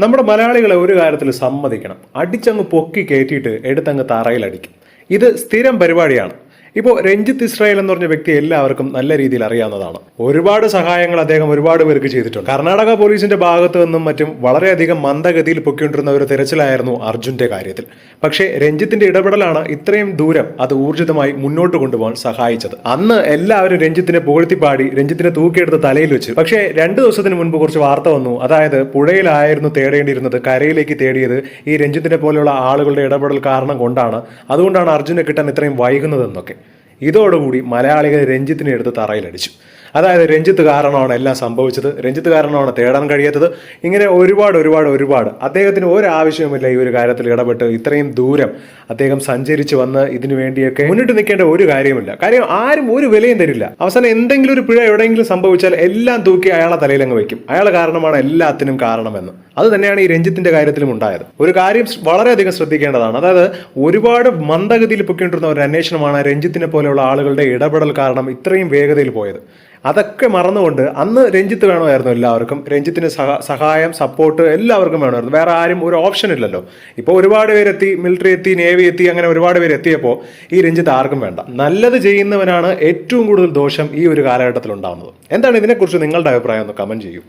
നമ്മുടെ മലയാളികളെ ഒരു കാര്യത്തിൽ സമ്മതിക്കണം. അടിച്ചങ്ങ് പൊക്കി കയറ്റിയിട്ട് എടുത്തങ്ങ് തറയിലടിക്കും. ഇത് സ്ഥിരം പരിപാടിയാണ്. ഇപ്പോൾ രഞ്ജിത്ത് ഇസ്രായേൽ എന്ന് പറഞ്ഞ വ്യക്തി എല്ലാവർക്കും നല്ല രീതിയിൽ അറിയാവുന്നതാണ്. ഒരുപാട് സഹായങ്ങൾ അദ്ദേഹം ഒരുപാട് പേർക്ക് ചെയ്തിട്ടുണ്ട്. കർണാടക പോലീസിന്റെ ഭാഗത്തു നിന്നും മറ്റും വളരെയധികം മന്ദഗതിയിൽ പൊക്കിക്കൊണ്ടിരുന്ന ഒരു തിരച്ചിലായിരുന്നു അർജുന്റെ കാര്യത്തിൽ. പക്ഷേ രഞ്ജിത്തിന്റെ ഇടപെടലാണ് ഇത്രയും ദൂരം അത് ഊർജിതമായി മുന്നോട്ട് കൊണ്ടുപോകാൻ സഹായിച്ചത്. അന്ന് എല്ലാവരും രഞ്ജിത്തിനെ പുകഴ്ത്തിപ്പാടി രഞ്ജിത്തിനെ തൂക്കിയെടുത്ത് തലയിൽ വെച്ച്. പക്ഷേ രണ്ട് ദിവസത്തിന് മുൻപ് കുറച്ച് വാർത്ത വന്നു. അതായത് പുഴയിലായിരുന്നു തേടേണ്ടിയിരുന്നത് കരയിലേക്ക് തേടിയത് ഈ രഞ്ജിത്തിനെ പോലെയുള്ള ആളുകളുടെ ഇടപെടൽ കാരണം കൊണ്ടാണ്. അതുകൊണ്ടാണ് അർജുനെ കിട്ടാൻ ഇത്രയും വൈകുന്നതെന്നൊക്കെ. ഇതോടുകൂടി മലയാളികൾ രഞ്ജിത്തിനെ എടുത്ത് തറയിലടിച്ചു. അതായത് രഞ്ജിത്ത് കാരണമാണ് എല്ലാം സംഭവിച്ചത്. രഞ്ജിത്ത് കാരണമാണ് തേടാൻ കഴിയാത്തത്. ഇങ്ങനെ ഒരുപാട് ഒരുപാട് ഒരുപാട്. അദ്ദേഹത്തിന് ഒരാവശ്യവുമില്ല ഈ ഒരു കാര്യത്തിൽ ഇടപെട്ട് ഇത്രയും ദൂരം അദ്ദേഹം സഞ്ചരിച്ച് വന്ന് ഇതിനു വേണ്ടിയൊക്കെ മുന്നിട്ട് നിൽക്കേണ്ട ഒരു കാര്യമില്ല കാര്യം ആരും ഒരു വിലയും തരില്ല. അവസാനം എന്തെങ്കിലും ഒരു പിഴ എവിടെയെങ്കിലും സംഭവിച്ചാൽ എല്ലാം തൂക്കി അയാളെ തലയിലങ്ങ് വെക്കും അയാൾ കാരണമാണ് എല്ലാത്തിനും കാരണമെന്ന്. അത് തന്നെയാണ് ഈ രഞ്ജിത്തിന്റെ കാര്യത്തിലും ഉണ്ടായത്. ഒരു കാര്യം വളരെയധികം ശ്രദ്ധിക്കേണ്ടതാണ്. അതായത് ഒരുപാട് മന്ദഗതിയിൽ പൊക്കിക്കൊണ്ടിരുന്ന ഒരു അന്വേഷണമാണ് രഞ്ജിത്തിനെ പോലെയുള്ള ആളുകളുടെ ഇടപെടൽ കാരണം ഇത്രയും വേഗതയിൽ പോയത്. അതൊക്കെ മറന്നുകൊണ്ട് അന്ന് രഞ്ജിത്ത് വേണമായിരുന്നു എല്ലാവർക്കും. രഞ്ജിത്തിന് സഹ സഹായം സപ്പോർട്ട് എല്ലാവർക്കും വേണമായിരുന്നു. വേറെ ആരും ഒരു ഓപ്ഷൻ ഇല്ലല്ലോ. ഇപ്പോൾ ഒരുപാട് പേരെത്തി മിലിറ്ററി എത്തി നേവി എത്തി അങ്ങനെ ഒരുപാട് പേര് എത്തിയപ്പോൾ ഈ രഞ്ജിത്ത് ആർക്കും വേണ്ട. നല്ലത് ചെയ്യുന്നവനാണ് ഏറ്റവും കൂടുതൽ ദോഷം ഈ ഒരു കാലഘട്ടത്തിൽ ഉണ്ടാകുന്നത് എന്താണ് ഇതിനെക്കുറിച്ച് നിങ്ങളുടെ അഭിപ്രായം? ഒന്ന് കമന്റ് ചെയ്യൂ.